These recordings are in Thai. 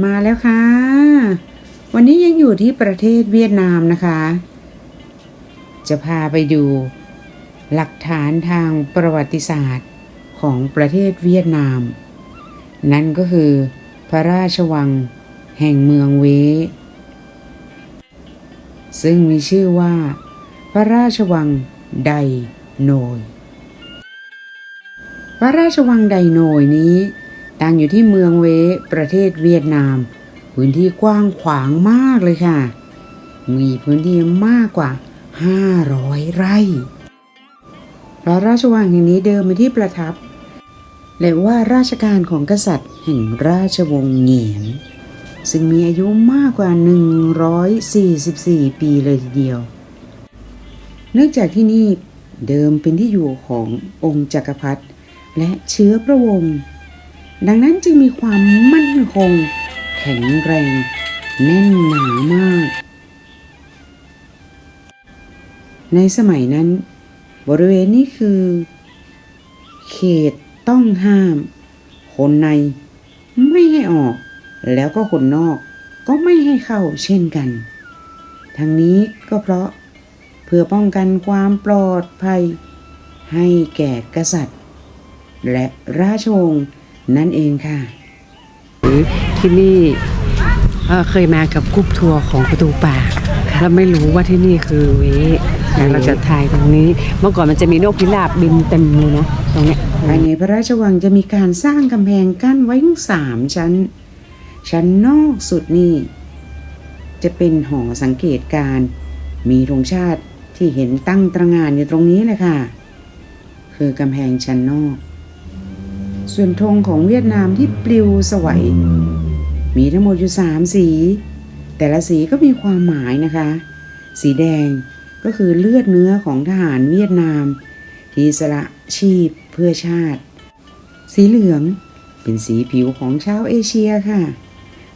มาแล้วค่ะ วันนี้ยังอยู่ที่ประเทศเวียดนามนะคะ จะพาไปดู หลักฐานทางประวัติศาสตร์ของประเทศเวียดนาม นั่นก็คือ พระราชวังแห่งเมืองเว ซึ่งมีชื่อว่า พระราชวังไดโนย พระราชวังไดโนยนี้ ตั้งอยู่ที่เมืองเวประเทศเวียดนาม พื้นที่กว้างขวางมากเลยค่ะ มีพื้นที่มากกว่า 500 ไร่ พระราชวังแห่งนี้เดิมเป็นที่ประทับ และว่าราชการของกษัตริย์แห่งราชวงศ์เหงียน ซึ่งมีอายุมากกว่า 144 ปีเลยทีเดียว เนื่องจากที่นี่เดิมเป็นที่อยู่ขององค์จักรพรรดิและเชื้อพระวงศ์ ดังนั้นจึงมีความมั่นคง แข็งแรง แน่นหนามาก ในสมัยนั้น บริเวณนี้คือ เขตต้องห้าม คนในไม่ให้ออก แล้วก็คนนอกก็ไม่ให้เข้าเช่นกัน ทั้งนี้ก็เพราะเพื่อป้องกันความปลอดภัย ให้แก่กษัตริย์ และราชวงศ์ นั่นเองค่ะที่นี่เคยมากับกรุ๊ปทัวร์ของประตูป่าแล้วไม่รู้ว่าที่นี่คือเวงั้นเราจะถ่ายตรงนี้ เมื่อก่อนมันจะมีนกพิราบบินเต็มเลยนะตรงนี้ภายในพระราชวังจะมีการสร้างกำแพงกั้นไว้ทั้งสามชั้น ชั้นนอกสุดนี่จะเป็นหอสังเกตการ มีธงชาติที่เห็นตั้งตระงานอยู่ตรงนี้แหละค่ะ คือกำแพงชั้นนอก ส่วนธงของเวียดนามที่ปลิวสวัย มีทั้งหมดอยู่สามสี แต่ละสีก็มีความหมายนะคะ สีแดงก็คือเลือดเนื้อของทหารเวียดนาม ที่สละชีพเพื่อชาติ สีเหลืองเป็นสีผิวของชาวเอเชียค่ะ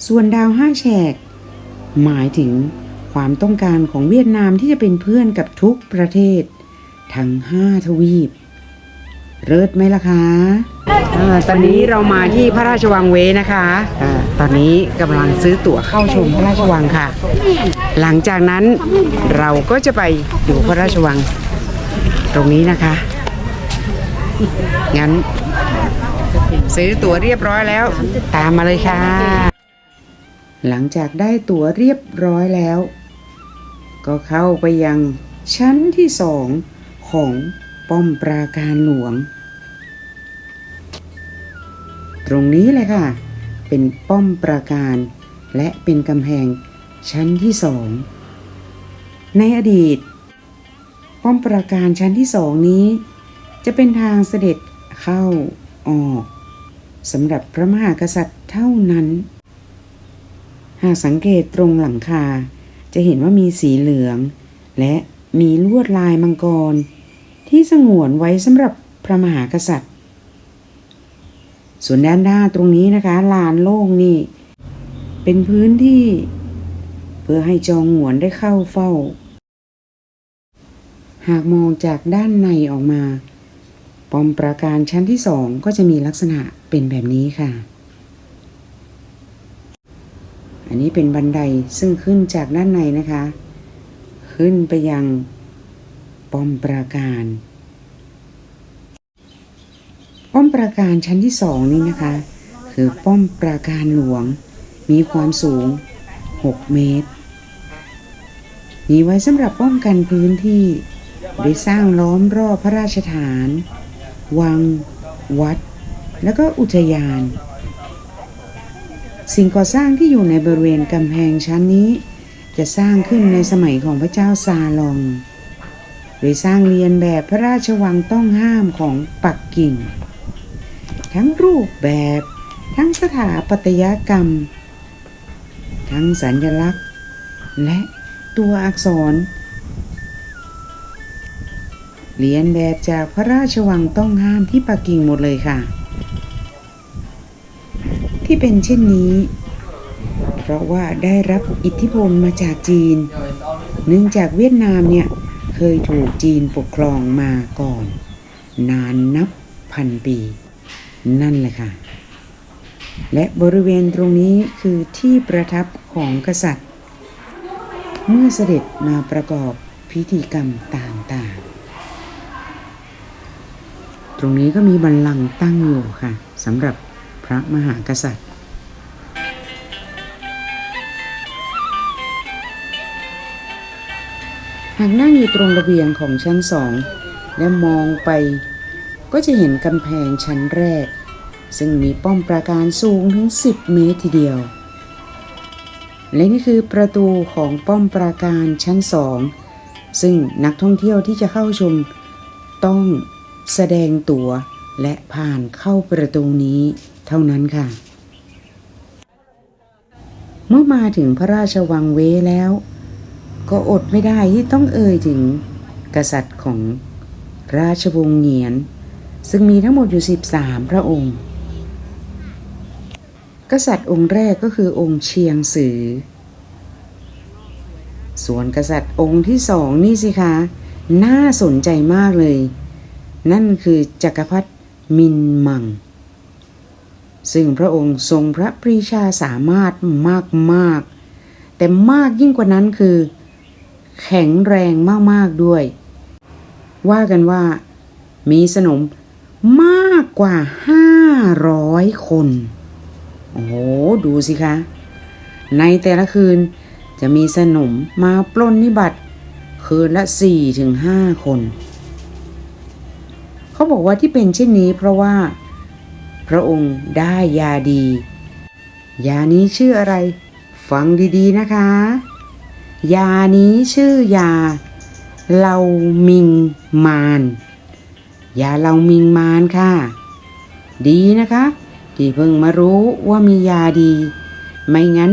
ส่วนดาวห้าแฉก หมายถึงความต้องการของเวียดนามที่จะเป็นเพื่อนกับทุกประเทศ ทั้งห้าทวีป เลิศไหมล่ะคะตอนนี้เรามาที่พระราชวังเวนะคะอาตอนนี้กำลังซื้อตั๋วเข้าชมพระราชวังค่ะ หลังจากนั้นเราก็จะไปดูพระราชวังตรงนี้นะคะ งั้น ซื้อตั๋วเรียบร้อยแล้ว ตามมาเลยค่ะ หลังจากได้ตั๋วเรียบร้อยแล้ว ก็เข้าไปยังชั้นที่สองของป้อมปราการหลวง ตรงนี้เลยค่ะ เป็นป้อมปราการ และเป็นกำแพงชั้นที่สองในอดีต ป้อมปราการชั้นที่สองนี้ จะเป็นทางเสด็จเข้าออกสำหรับพระมหากษัตริย์เท่านั้น หากสังเกตตรงหลังคา จะเห็นว่ามีสีเหลือง และมีลวดลายมังกร ที่สงวนไว้สำหรับพระมหากษัตริย์ ส่วนด้านหน้าตรงนี้นะคะลานโล่งนี่ เป็นพื้นที่ เพื่อให้จองหวนได้เข้าเฝ้า หากมองจากด้านในออกมา ปอมปราการชั้นที่สองก็จะมีลักษณะเป็นแบบนี้ค่ะ อันนี้เป็นบันไดซึ่งขึ้นจากด้านในนะคะ ขึ้นไปยังปอมปราการ ป้อมปราการชั้นที่สองนี้นะคะ คือป้อมปราการหลวง มีความสูง 6 เมตร มีไว้สำหรับป้องกันพื้นที่โดยสร้างล้อมรอบพระราชฐาน วัง วัด แล้วก็อุทยาน สิ่งก่อสร้างที่อยู่ในบริเวณกำแพงชั้นนี้ จะสร้างขึ้นในสมัยของพระเจ้าซาลอง โดยสร้างเรียนแบบพระราชวังต้องห้ามของปักกิ่ง ทั้งรูปแบบ ทั้งสถาปัตยกรรม ทั้งสัญลักษณ์ และตัวอักษรเรียนแบบจากพระราชวังต้องห้ามที่ปักกิ่งหมดเลยค่ะ ที่เป็นเช่นนี้ เพราะว่าได้รับอิทธิพลมาจากจีน เนื่องจากเวียดนามเนี่ย เคยถูกจีนปกครองมาก่อน นานนับพันปี นั่นแหละค่ะ และบริเวณตรงนี้คือที่ประทับของกษัตริย์ เมื่อเสด็จมาประกอบพิธีกรรมต่างๆ ตรงนี้ก็มีบัลลังก์ตั้งอยู่ค่ะสำหรับพระมหากษัตริย์หากนั่งอยู่ตรงระเบียงของชั้นสอง และมองไป ก็จะเห็นกำแพงชั้นแรก ซึ่งมีป้อมปราการสูงถึง 10 เมตรทีเดียว และนี่คือประตูของป้อมปราการชั้นสองซึ่งนักท่องเที่ยวที่จะเข้าชมต้องแสดงตั๋วและผ่านเข้าประตูนี้เท่านั้นค่ะ เมื่อมาถึงพระราชวังเวแล้ว ก็อดไม่ได้ที่ต้องเอ่ยถึงกษัตริย์ของราชวงศ์เหงียน ซึ่งมีทั้งหมดอยู่ 13 พระองค์ กษัตริย์องค์แรกก็คือองค์เชียงสือ ส่วนกษัตริย์องค์ที่สองนี่สิคะ น่าสนใจมากเลย นั่นคือจักรพรรดิมินมัง ซึ่งพระองค์ทรงพระปรีชาสามารถมากๆแต่มากยิ่งกว่านั้นคือ แข็งแรงมาก ๆ ด้วย ว่ากันว่ามีสนม มากกว่า500คน โอ้โห ดูสิคะ ในแต่ละคืนจะมีสนมมาปล้นนิบัติ คืนละ4-5คน เขาบอกว่าที่เป็นเช่นนี้เพราะว่า พระองค์ได้ยาดี ยานี้ชื่ออะไร ฟังดีๆนะคะ ยานี้ชื่อยาเหลามิงมาน ยาเหลามิงมานค่ะ ดีนะคะ ที่เพิ่งมารู้ว่ามียาดี ไม่งั้น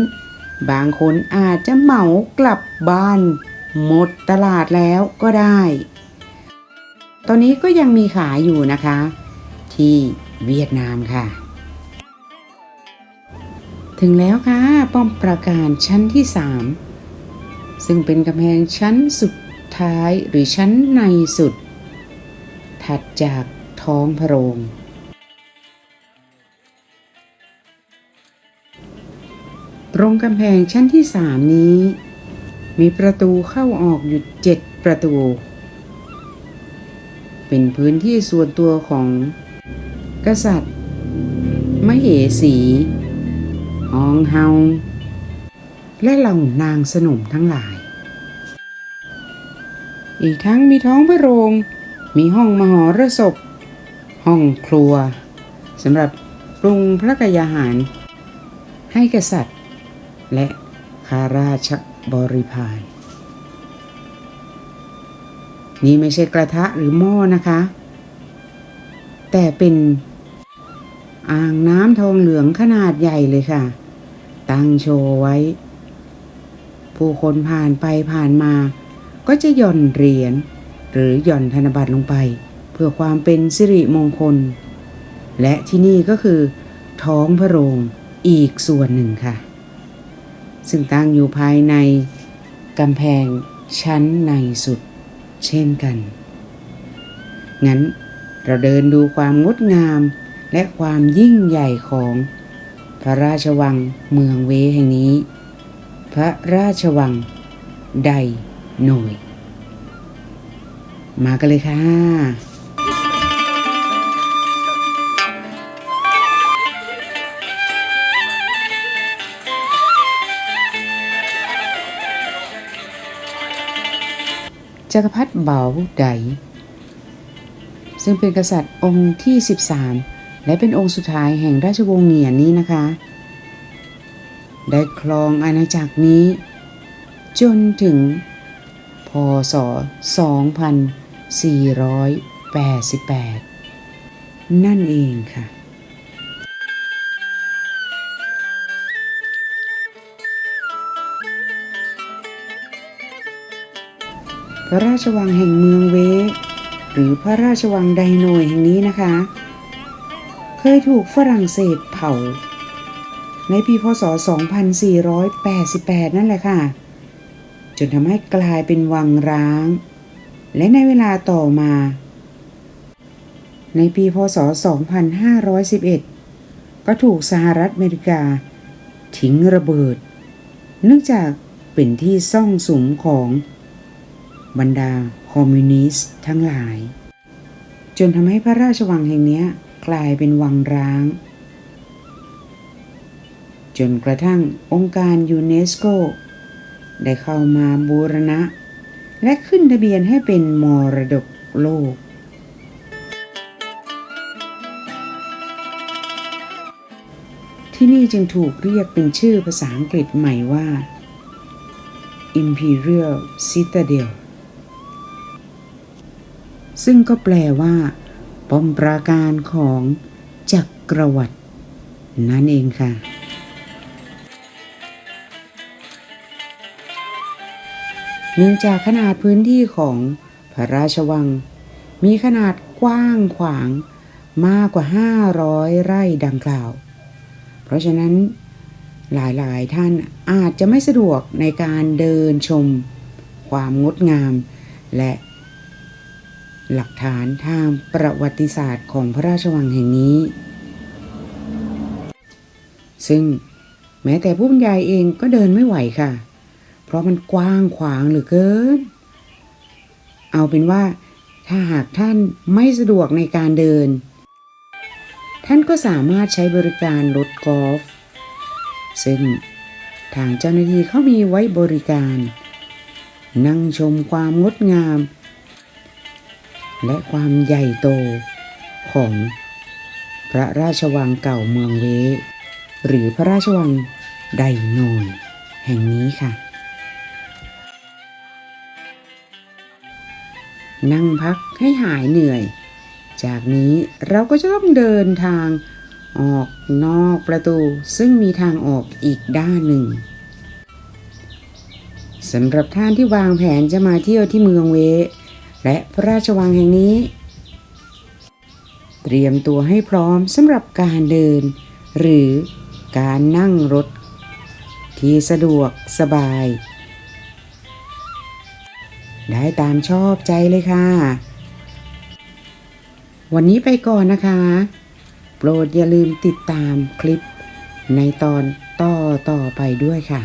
บางคนอาจจะเหมากลับบ้าน หมดตลาดแล้วก็ได้ ตอนนี้ก็ยังมีขายอยู่นะคะ ที่เวียดนามค่ะ ถึงแล้วค่ะ ป้อมปราการชั้นที่สามซึ่งเป็นกำแพงชั้นสุดท้ายหรือชั้นในสุด ถัดจากท้องพระโรงตรงกำแพงชั้นที่สามนี้ มีประตูเข้าออกอยู่เจ็ดประตู เป็นพื้นที่ส่วนตัวของกษัตริย์ มเหสีฮองเฮา และเหล่านางสนมทั้งหลาย อีกทั้งมีท้องพระโรง มีห้องมหรสพ ห้องครัวสำหรับปรุงพระกยาหาร ให้กษัตริย์ และข้าราชบริพาร นี่ไม่ใช่กระทะหรือหม้อนะคะ แต่เป็นอ่างน้ำทองเหลืองขนาดใหญ่เลยค่ะ ตั้งโชว์ไว้ ผู้คนผ่านไปผ่านมา ก็จะหย่อนเหรียญ หรือหย่อนธนบัตรลงไป เพื่อความเป็นสิริมงคล และที่นี่ก็คือ ท้องพระโรงอีกส่วนหนึ่งค่ะ ซึ่งตั้งอยู่ภายในกำแพงชั้นในสุด เช่นกัน งั้นเราเดินดูความงดงามและความยิ่งใหญ่ของพระราชวังเมืองเวแห่งนี้ พระราชวังใดหน่อย มากันเลยค่ะ จักรพรรดิเบาไดซึ่งเป็นกษัตริย์องค์ที่ 13 และเป็นองค์สุดท้ายแห่งราชวงศ์เหงียนนี้นะคะ ได้ครองอาณาจักรนี้ จนถึงพศ 488 นั่นเองค่ะ พระราชวังแห่งเมืองเวหรือพระราชวังไดโนยแห่งนี้นะคะ เคยถูกฝรั่งเศสเผา ในปีพศ 2488 นั่นแหละค่ะ จนทำให้กลายเป็นวังร้าง และในเวลาต่อมา ในปีพศ 2511 ก็ถูกสหรัฐอเมริกา ทิ้งระเบิด เนื่องจากเป็นที่ซ่องสุมของบรรดาคอมมิวนิสต์ทั้งหลาย จนทำให้พระราชวังแห่งนี้กลายเป็นวังร้าง จนกระทั่งองค์การยูเนสโก ได้เข้ามาบูรณะ และขึ้นทะเบียนให้เป็นมรดกโลก ที่นี่จึงถูกเรียกเป็นชื่อภาษาอังกฤษใหม่ว่า Imperial Citadel ซึ่งก็แปลว่า ป้อมปราการของจักรวรรดินั่นเองค่ะ เนื่องจากขนาดพื้นที่ของพระราชวัง มีขนาดกว้างขวางมากกว่า 500 ไร่ดังกล่าว เพราะฉะนั้นหลายๆ ท่านอาจจะไม่สะดวกในการเดินชม ความงดงาม และหลักฐานทางประวัติศาสตร์ของพระราชวังแห่งนี้ ซึ่งแม้แต่ผู้บรรยายเองก็เดินไม่ไหวค่ะ เพราะมันกว้างขวางเหลือเกิน เอาเป็นว่า ถ้าหากท่านไม่สะดวกในการเดิน ท่านก็สามารถใช้บริการรถกอล์ฟซึ่งทางเจ้าหน้าที่เขามีไว้บริการ นั่งชมความงดงาม และความใหญ่โตของพระราชวังเก่าเมืองเว หรือพระราชวังไดโนยแห่งนี้ค่ะ นั่งพักให้หายเหนื่อย จากนี้เราก็จะต้องเดินทางออกนอกประตูซึ่งมีทางออกอีกด้านหนึ่งสำหรับท่านที่วางแผนจะมาเที่ยวที่เมืองเว และพระราชวังแห่งนี้ เตรียมตัวให้พร้อมสำหรับการเดิน หรือการนั่งรถ ที่สะดวกสบาย ได้ตามชอบใจเลยค่ะ วันนี้ไปก่อนนะคะ โปรดอย่าลืมติดตามคลิปในตอนต่อต่อไปด้วยค่ะ